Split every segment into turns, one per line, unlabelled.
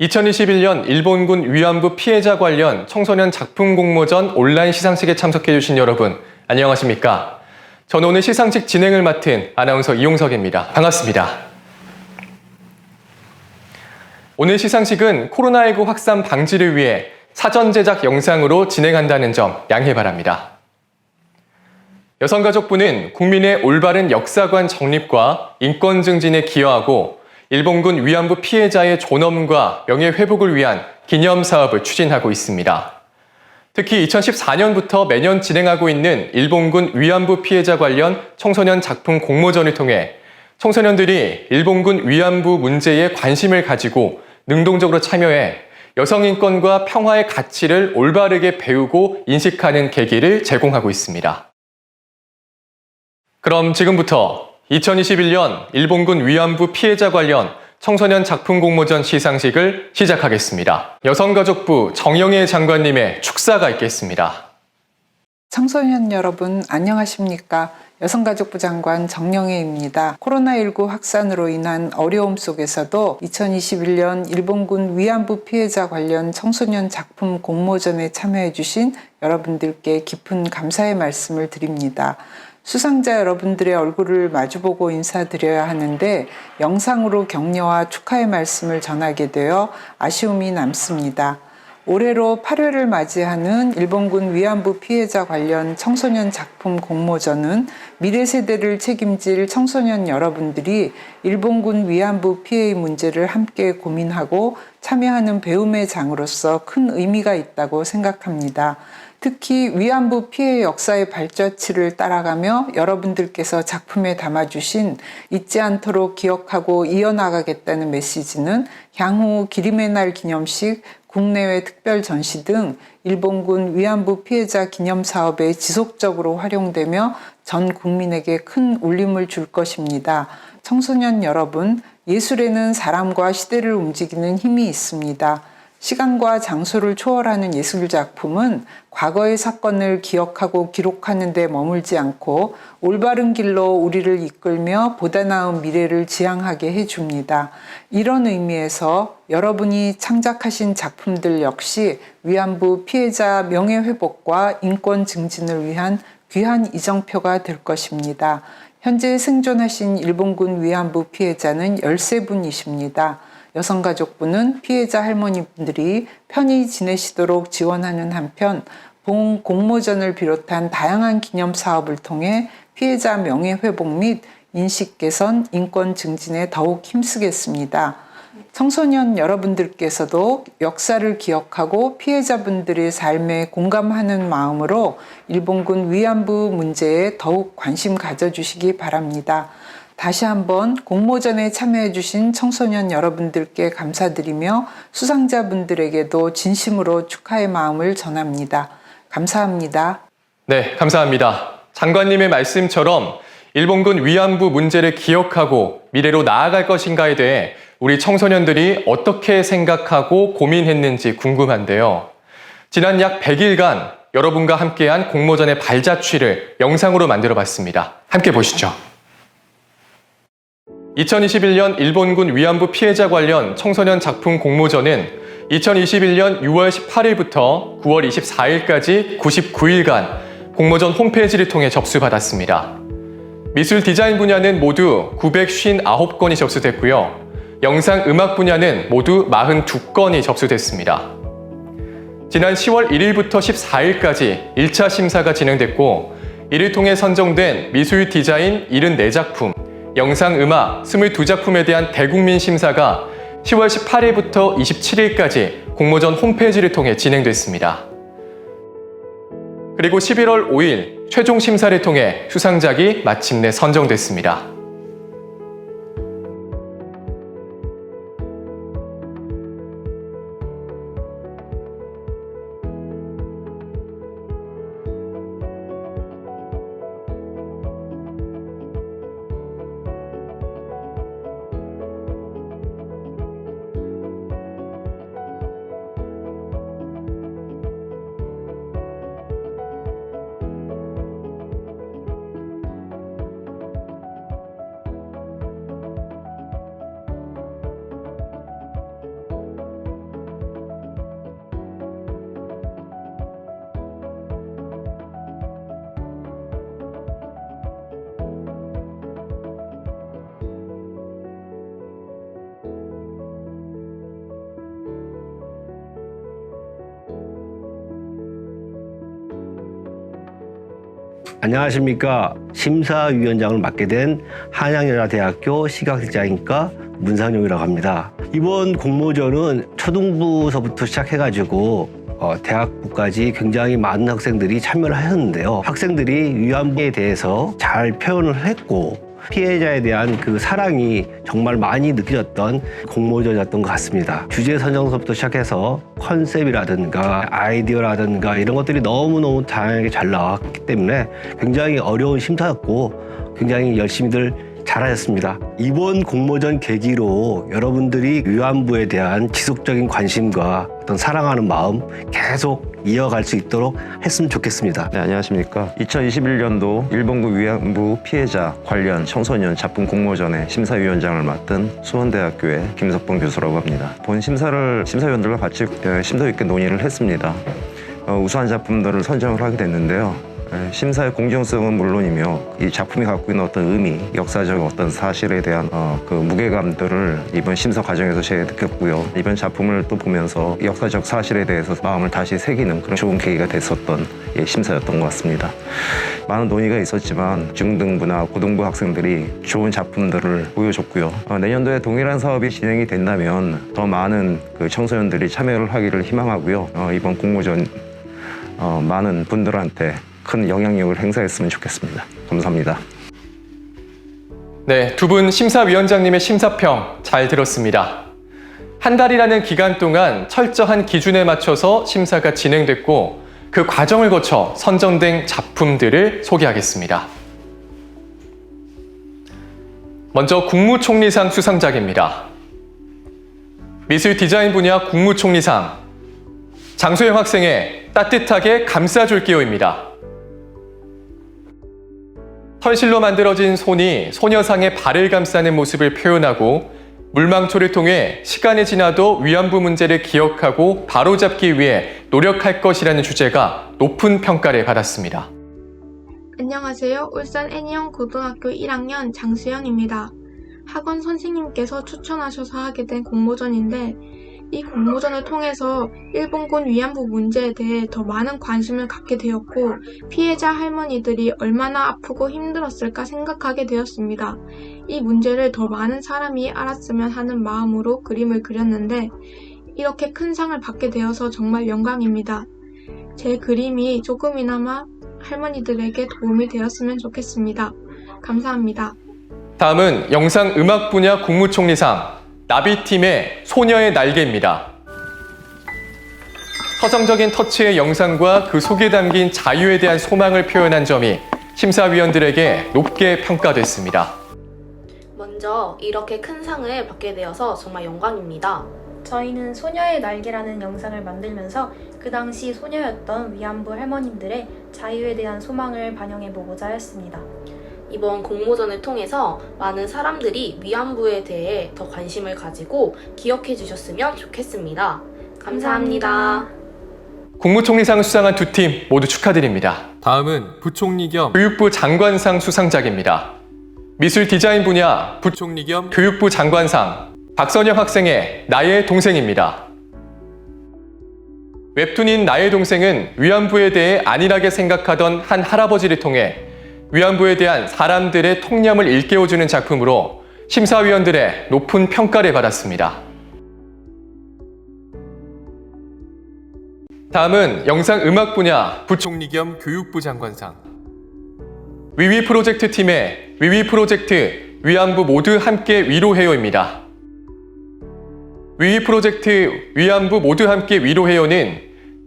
2021년 일본군 위안부 피해자 관련 청소년 작품 공모전 온라인 시상식에 참석해주신 여러분, 안녕하십니까? 저는 오늘 시상식 진행을 맡은 아나운서 이용석입니다. 반갑습니다. 오늘 시상식은 코로나19 확산 방지를 위해 사전 제작 영상으로 진행한다는 점 양해 바랍니다. 여성가족부는 국민의 올바른 역사관 정립과 인권 증진에 기여하고 일본군 위안부 피해자의 존엄과 명예 회복을 위한 기념 사업을 추진하고 있습니다. 특히 2014년부터 매년 진행하고 있는 일본군 위안부 피해자 관련 청소년 작품 공모전을 통해 청소년들이 일본군 위안부 문제에 관심을 가지고 능동적으로 참여해 여성 인권과 평화의 가치를 올바르게 배우고 인식하는 계기를 제공하고 있습니다. 그럼 지금부터 2021년 일본군 위안부 피해자 관련 청소년 작품 공모전 시상식을 시작하겠습니다. 여성가족부 정영애 장관님의 축사가 있겠습니다.
청소년 여러분 안녕하십니까? 여성가족부 장관 정영애입니다. 코로나19 확산으로 인한 어려움 속에서도 2021년 일본군 위안부 피해자 관련 청소년 작품 공모전에 참여해주신 여러분들께 깊은 감사의 말씀을 드립니다. 수상자 여러분들의 얼굴을 마주보고 인사드려야 하는데 영상으로 격려와 축하의 말씀을 전하게 되어 아쉬움이 남습니다. 올해로 8회를 맞이하는 일본군 위안부 피해자 관련 청소년 작품 공모전은 미래 세대를 책임질 청소년 여러분들이 일본군 위안부 피해의 문제를 함께 고민하고 참여하는 배움의 장으로서 큰 의미가 있다고 생각합니다. 특히 위안부 피해 역사의 발자취를 따라가며 여러분들께서 작품에 담아주신 잊지 않도록 기억하고 이어나가겠다는 메시지는 향후 기림의 날 기념식, 국내외 특별 전시 등 일본군 위안부 피해자 기념 사업에 지속적으로 활용되며 전 국민에게 큰 울림을 줄 것입니다. 청소년 여러분, 예술에는 사람과 시대를 움직이는 힘이 있습니다. 시간과 장소를 초월하는 예술 작품은 과거의 사건을 기억하고 기록하는 데 머물지 않고 올바른 길로 우리를 이끌며 보다 나은 미래를 지향하게 해줍니다. 이런 의미에서 여러분이 창작하신 작품들 역시 위안부 피해자 명예회복과 인권 증진을 위한 귀한 이정표가 될 것입니다. 현재 생존하신 일본군 위안부 피해자는 13분이십니다. 여성가족부는 피해자 할머니분들이 편히 지내시도록 지원하는 한편 본 공모전을 비롯한 다양한 기념 사업을 통해 피해자 명예 회복 및 인식 개선, 인권 증진에 더욱 힘쓰겠습니다. 청소년 여러분들께서도 역사를 기억하고 피해자분들의 삶에 공감하는 마음으로 일본군 위안부 문제에 더욱 관심 가져주시기 바랍니다. 다시 한번 공모전에 참여해주신 청소년 여러분들께 감사드리며 수상자분들에게도 진심으로 축하의 마음을 전합니다. 감사합니다.
네, 감사합니다. 장관님의 말씀처럼 일본군 위안부 문제를 기억하고 미래로 나아갈 것인가에 대해 우리 청소년들이 어떻게 생각하고 고민했는지 궁금한데요. 지난 약 100일간 여러분과 함께한 공모전의 발자취를 영상으로 만들어 봤습니다. 함께 보시죠. 2021년 일본군 위안부 피해자 관련 청소년 작품 공모전은 2021년 6월 18일부터 9월 24일까지 99일간 공모전 홈페이지를 통해 접수받았습니다. 미술 디자인 분야는 모두 959건이 접수됐고요. 영상 음악 분야는 모두 42건이 접수됐습니다. 지난 10월 1일부터 14일까지 1차 심사가 진행됐고, 이를 통해 선정된 미술 디자인 74작품, 영상 음악 22작품에 대한 대국민 심사가 10월 18일부터 27일까지 공모전 홈페이지를 통해 진행됐습니다. 그리고 11월 5일 최종 심사를 통해 수상작이 마침내 선정됐습니다.
안녕하십니까. 심사위원장을 맡게 된 한양여자대학교 시각장애인과 문상용이라고 합니다. 이번 공모전은 초등부서부터 시작해가지고 어, 대학부까지 굉장히 많은 학생들이 참여를 하셨는데요. 학생들이 위안부에 대해서 잘 표현을 했고 피해자에 대한 그 사랑이 정말 많이 느껴졌던 공모전이었던 것 같습니다. 주제 선정서부터 시작해서 컨셉이라든가 아이디어라든가 이런 것들이 너무너무 다양하게 잘 나왔기 때문에 굉장히 어려운 심사였고 굉장히 열심히들 잘하셨습니다. 이번 공모전 계기로 여러분들이 위안부에 대한 지속적인 관심과 어떤 사랑하는 마음 계속 이어갈 수 있도록 했으면 좋겠습니다.
네, 안녕하십니까. 2021년도 일본군 위안부 피해자 관련 청소년 작품 공모전의 심사위원장을 맡은 수원대학교의 김석봉 교수라고 합니다. 본 심사를 심사위원들과 같이 에, 심도 있게 논의를 했습니다. 어, 우수한 작품들을 선정을 하게 됐는데요. 에, 심사의 공정성은 물론이며 이 작품이 갖고 있는 어떤 의미, 역사적 어떤 사실에 대한 어, 그 무게감들을 이번 심사 과정에서 제가 느꼈고요. 이번 작품을 또 보면서 역사적 사실에 대해서 마음을 다시 새기는 그런 좋은 계기가 됐었던 예, 심사였던 것 같습니다. 많은 논의가 있었지만 중등부나 고등부 학생들이 좋은 작품들을 보여줬고요. 어, 내년도에 동일한 사업이 진행이 된다면 더 많은 그 청소년들이 참여를 하기를 희망하고요. 어, 이번 공모전 어, 많은 분들한테 큰 영향력을 행사했으면 좋겠습니다. 감사합니다.
네, 두 분 심사위원장님의 심사평 잘 들었습니다. 한 달이라는 기간 동안 철저한 기준에 맞춰서 심사가 진행됐고 그 과정을 거쳐 선정된 작품들을 소개하겠습니다. 먼저 국무총리상 수상작입니다. 미술 디자인 분야 국무총리상 장소영 학생의 따뜻하게 감싸줄게요입니다. 털실로 만들어진 손이 소녀상의 발을 감싸는 모습을 표현하고 물망초를 통해 시간이 지나도 위안부 문제를 기억하고 바로잡기 위해 노력할 것이라는 주제가 높은 평가를 받았습니다.
안녕하세요. 울산 애니언 고등학교 1학년 장수영입니다. 학원 선생님께서 추천하셔서 하게 된 공모전인데 이 공모전을 통해서 일본군 위안부 문제에 대해 더 많은 관심을 갖게 되었고 피해자 할머니들이 얼마나 아프고 힘들었을까 생각하게 되었습니다. 이 문제를 더 많은 사람이 알았으면 하는 마음으로 그림을 그렸는데 이렇게 큰 상을 받게 되어서 정말 영광입니다. 제 그림이 조금이나마 할머니들에게 도움이 되었으면 좋겠습니다. 감사합니다.
다음은 영상 음악 분야 국무총리상 나비팀의 소녀의 날개입니다. 서정적인 터치의 영상과 그 속에 담긴 자유에 대한 소망을 표현한 점이 심사위원들에게 높게 평가됐습니다.
먼저 이렇게 큰 상을 받게 되어서 정말 영광입니다.
저희는 소녀의 날개라는 영상을 만들면서 그 당시 소녀였던 위안부 할머님들의 자유에 대한 소망을 반영해 보고자 했습니다.
이번 공모전을 통해서 많은 사람들이 위안부에 대해 더 관심을 가지고 기억해 주셨으면 좋겠습니다. 감사합니다.
국무총리상 수상한 두 팀 모두 축하드립니다. 다음은 부총리 겸 교육부 장관상 수상작입니다. 미술 디자인 분야 부총리 겸 교육부 장관상 박선영 학생의 나의 동생입니다. 웹툰인 나의 동생은 위안부에 대해 안일하게 생각하던 한 할아버지를 통해 위안부에 대한 사람들의 통념을 일깨워주는 작품으로 심사위원들의 높은 평가를 받았습니다. 다음은 영상 음악 분야 부총리 겸 교육부 장관상. 위위 프로젝트 팀의 위위 프로젝트 위안부 모두 함께 위로해요입니다. 위위 프로젝트 위안부 모두 함께 위로해요는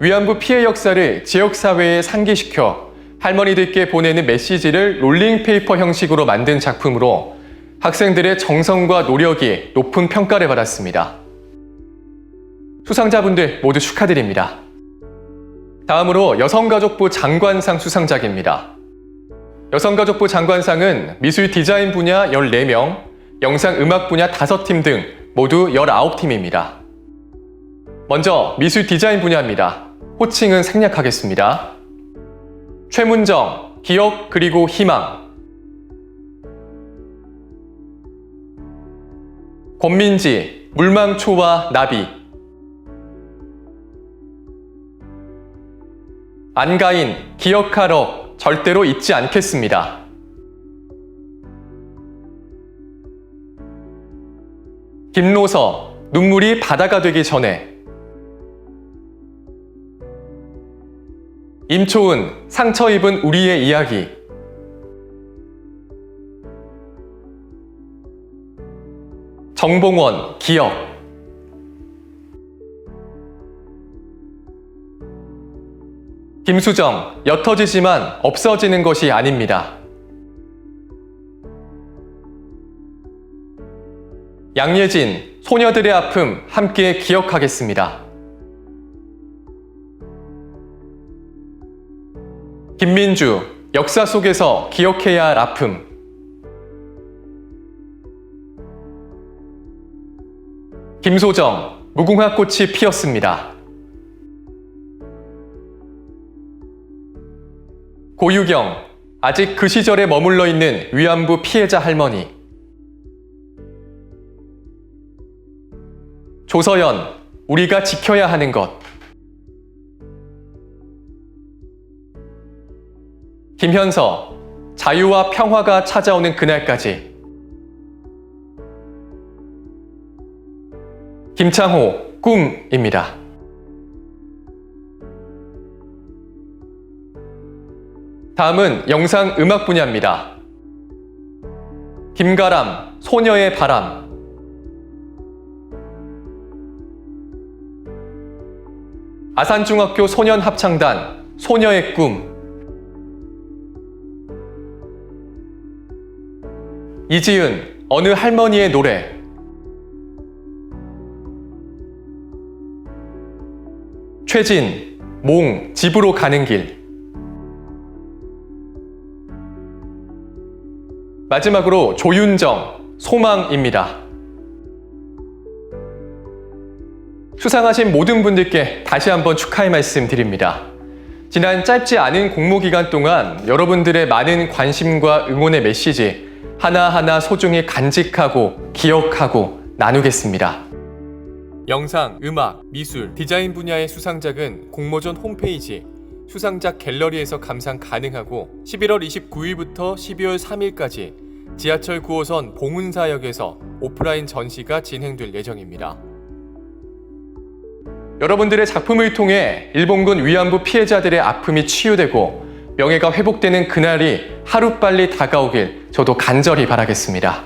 위안부 피해 역사를 지역사회에 상기시켜 할머니들께 보내는 메시지를 롤링페이퍼 형식으로 만든 작품으로 학생들의 정성과 노력이 높은 평가를 받았습니다. 수상자분들 모두 축하드립니다. 다음으로 여성가족부 장관상 수상작입니다. 여성가족부 장관상은 미술 디자인 분야 14명, 영상 음악 분야 5팀 등 모두 19팀입니다. 먼저 미술 디자인 분야입니다. 호칭은 생략하겠습니다. 최문정, 기억 그리고 희망. 권민지, 물망초와 나비. 안가인, 기억하러, 절대로 잊지 않겠습니다. 김노서, 눈물이 바다가 되기 전에. 임초은, 상처 입은 우리의 이야기. 정봉원, 기억. 김수정, 옅어지지만 없어지는 것이 아닙니다. 양예진, 소녀들의 아픔 함께 기억하겠습니다. 김민주, 역사 속에서 기억해야 할 아픔. 김소정, 무궁화 꽃이 피었습니다. 고유경, 아직 그 시절에 머물러 있는 위안부 피해자 할머니. 조서연, 우리가 지켜야 하는 것. 김현서, 자유와 평화가 찾아오는 그날까지. 김창호, 꿈입니다. 다음은 영상 음악 분야입니다. 김가람, 소녀의 바람. 아산중학교 소년 합창단, 소녀의 꿈. 이지은, 어느 할머니의 노래. 최진, 몽, 집으로 가는 길. 마지막으로 조윤정, 소망입니다. 수상하신 모든 분들께 다시 한번 축하의 말씀 드립니다. 지난 짧지 않은 공모 기간 동안 여러분들의 많은 관심과 응원의 메시지 하나하나 소중히 간직하고 기억하고 나누겠습니다. 영상, 음악, 미술, 디자인 분야의 수상작은 공모전 홈페이지 수상작 갤러리에서 감상 가능하고 11월 29일부터 12월 3일까지 지하철 9호선 봉은사역에서 오프라인 전시가 진행될 예정입니다. 여러분들의 작품을 통해 일본군 위안부 피해자들의 아픔이 치유되고 명예가 회복되는 그날이 하루빨리 다가오길 저도 간절히 바라겠습니다.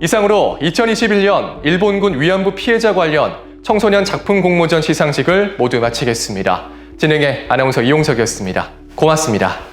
이상으로 2021년 일본군 위안부 피해자 관련 청소년 작품 공모전 시상식을 모두 마치겠습니다. 진행의 아나운서 이용석이었습니다. 고맙습니다.